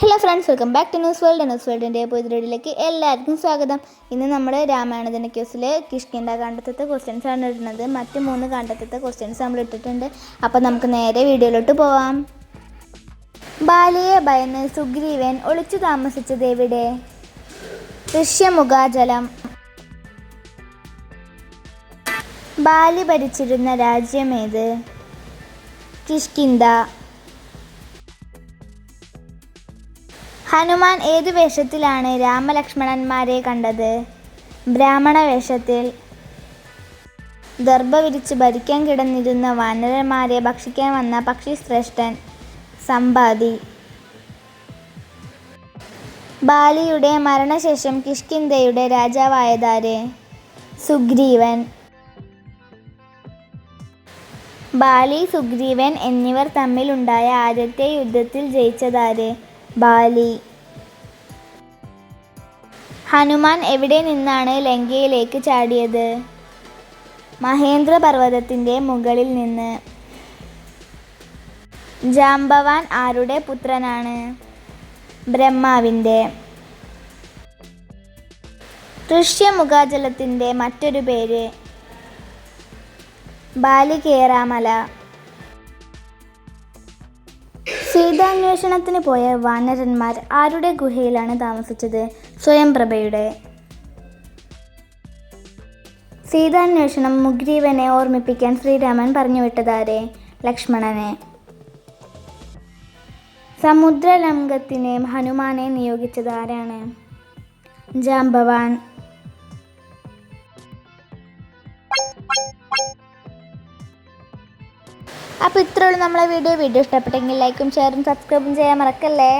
Hello friends welcome back to news world news വേൾഡിന്റെ പുതിയതിലേക്ക് എല്ലാവർക്കും സ്വാഗതം. ഇന്ന് നമ്മൾ രാമായണ ക്യൂസിൽ കിഷ്കിന്റെ കണ്ടെത്തത്തെ ക്വസ്റ്റ്യൻസ് ആണ് ഇടുന്നത്. മറ്റ് മൂന്ന് കണ്ടെത്തത്തെ ക്വസ്റ്റ്യൻസ് നമ്മൾ ഇട്ടിട്ടുണ്ട്. അപ്പോൾ നമുക്ക് നേരെ വീഡിയോയിലോട്ട് പോവാം. ബാലിയെ ഭയന്ന് സുഗ്രീവൻ ഒളിച്ചു താമസിച്ചത് എവിടെ? ഋഷ്യമുഖാജലം ബാലി ഭരിച്ചിരുന്ന രാജ്യമേത് കിഷ്കിന്ദ. ഹനുമാൻ ഏത് വേഷത്തിലാണ് രാമലക്ഷ്മണന്മാരെ കണ്ടത്? ബ്രാഹ്മണ വേഷത്തിൽ. ദർഭ വിരിച്ച് ഭരിക്കാൻ കിടന്നിരുന്ന വാനരന്മാരെ ഭക്ഷിക്കാൻ വന്ന പക്ഷിശ്രേഷ്ഠൻ സമ്പാദി. ബാലിയുടെ മരണശേഷം കിഷ്കിന്ധയുടെ രാജാവായതാര്? സുഗ്രീവൻ. ബാലി സുഗ്രീവൻ എന്നിവർ തമ്മിലുണ്ടായ ആദ്യത്തെ യുദ്ധത്തിൽ ജയിച്ചതാര്? ബാലി. ഹനുമാൻ എവിടെ നിന്നാണ് ലങ്കയിലേക്ക് ചാടിയത്? മഹേന്ദ്ര പർവതത്തിന്റെ മുകളിൽ നിന്ന്. ജാംബവാൻ ആരുടെ പുത്രനാണ്? ബ്രഹ്മാവിന്റെ. ഋഷ്യമുഖാജലത്തിന്റെ മറ്റൊരു പേര് ബാലികേറാമല സീതാന്വേഷണത്തിന് പോയ വാനരന്മാർ ആരുടെ ഗുഹയിലാണ് താമസിച്ചത്? സ്വയംപ്രഭയുടെ സീതാന്വേഷണം മുഗ്രീവനെ ഓർമ്മിപ്പിക്കാൻ ശ്രീരാമൻ പറഞ്ഞു വിട്ടതാരെ? ലക്ഷ്മണനെ. സമുദ്രലംഗത്തിനെ ഹനുമാനെ നിയോഗിച്ചത് ആരാണ് ജാംബവാൻ. അപ്പോൾ ഇത്രയുള്ളൂ നമ്മളെ വീഡിയോ. വീഡിയോ ഇഷ്ടപ്പെട്ടെങ്കിൽ ലൈക്കും ഷെയറും സബ്സ്ക്രൈബും ചെയ്യാൻ മറക്കല്ലേ?